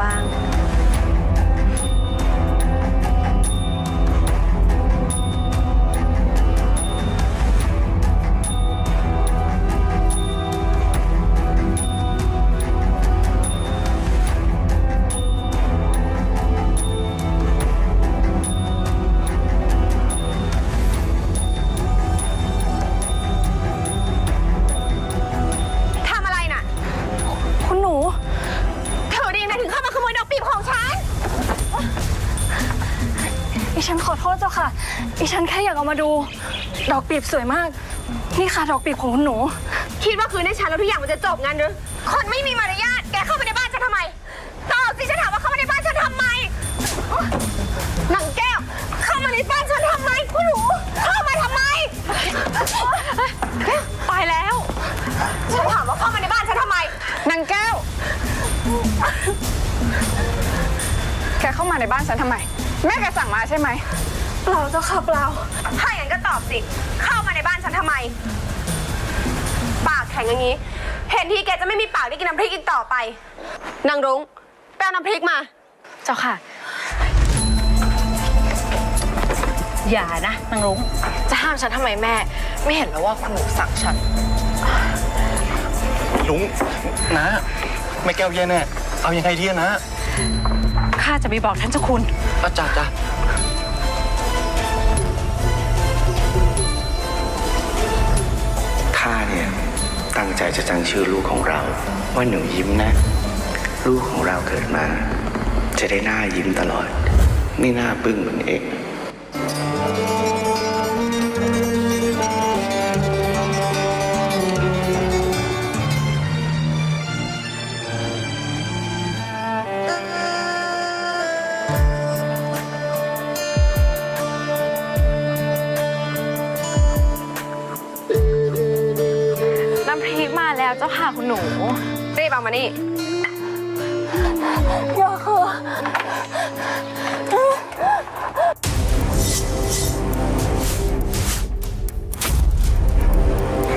บ้าง ฉันขอโทษเจ้าค่ะดิฉันแค่อยากเอามาดู ดอกปีบสวยมาก นี่ค่ะดอกปีบของคุณหนู คิดว่าคืนให้ฉันแล้วทุกอย่างมันจะจบงั้นหรือคนไม่มีมารยาทแกเข้ามาในบ้านฉันทำไมตอบสิฉันถามว่าเข้ามาในบ้านฉันทำไมหนังแก้ว เข้ามาในบ้านฉันทำไมคุณหนูเข้ามาทำไมตายแล้ว ฉันถามว่าเข้ามาในบ้านฉันทำไมนางแก้ว แกเข้ามาในบ้านฉันทำไม แม่แกสั่งมาใช่ไหมเปล่าเจ้าค่ะเปล่า ถ้าอย่างนั้นก็ตอบสิ เข้ามาในบ้านฉันทำไม ปากแข็งอย่างนี้ เห็นทีแกจะไม่มีปากได้กินน้ำพริกอีกต่อไป นางรุ้งแปลน้ำพริกมา เจ้าค่ะ อย่านะนางรุ้งจะห้ามฉันทำไมแม่ ไม่เห็นแล้วว่าคุณหนูสั่งฉัน ลุงนะแม่แก้วแย่แน่ เอายังไงดีอะนะ ข้าจะไปบอกท่านเจ้าคุณ อาจารย์จ้ะข้าเนี่ย ตั้งใจจะตั้งชื่อลูกของเรา ว่าหนูยิ้มนะ ลูกของเราเกิดมา จะได้หน้ายิ้มตลอด ไม่น่าบึ้งเหมือนเอง เจ้าค่ะคุณหนู รีบเอามานี่อย่าค่ะ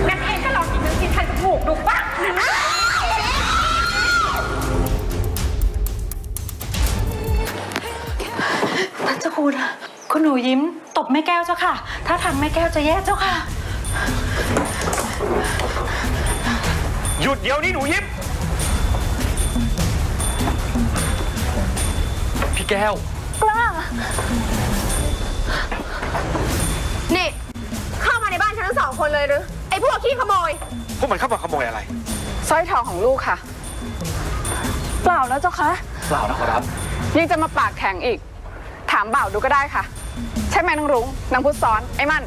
งั้นเองก็ลองกินน้ำพริกคันจมูกดูปะท่านเจ้าคุณคุณหนูยิ้ม ตบแม่แก้วเจ้าค่ะ ถ้าทางแม่แก้วจะแย่เจ้าค่ะ หยุดเดี๋ยวนี้หนูยิ้มพี่แก้วนี่ เข้ามาในบ้านฉันทั้งสองคนเลยหรือ ไอ้พวกขี้ขโมย พวกมันเข้ามาขโมยอะไร สร้อยทองของลูกค่ะ เปล่านะเจ้าค่ะเปล่านะขอรับ ยังจะมาปากแข็งอีก ถามบ่าวดูก็ได้ค่ะ ใช่ไหมนางรุ้งนางพุทธซ้อนไอ้มัน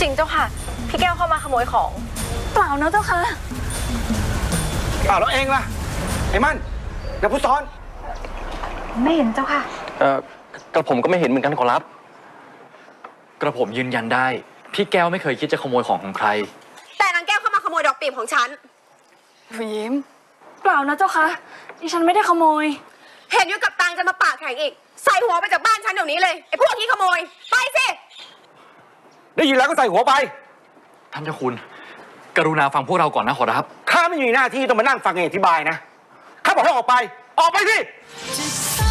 จริงเจ้าค่ะ พี่แก้วเข้ามาขโมยของ เปล่านะเจ้าค่ะเปล่าแล้วเองล่ะ ไอ้มันนายผู้ซ้อน ไม่เห็นเจ้าค่ะ เออกระผมก็ไม่เห็นเหมือนกันขอรับ กระผมยืนยันได้ พี่แก้วไม่เคยคิดจะขโมยของของใคร แต่นางแก้วเข้ามาขโมยดอกปีบของฉันหนูยิ้ม เปล่านะเจ้าค่ะดิฉันไม่ได้ขโมย เห็นอยู่กับตังจะมาปากแข็งอีก ใส่หัวไปจากบ้านฉันเดี๋ยวนี้เลยไอ้พวกขี้ขโมย ไปสิ ได้ยินแล้วก็ใส่หัวไป ท่านเจ้าคุณ กรุณาฟังพวกเราก่อนนะขอรับ ข้าไม่มีหน้าที่ต้องมานั่งฟังเองอธิบายนะ ข้าบอกให้ออกไป ออกไปสิจะ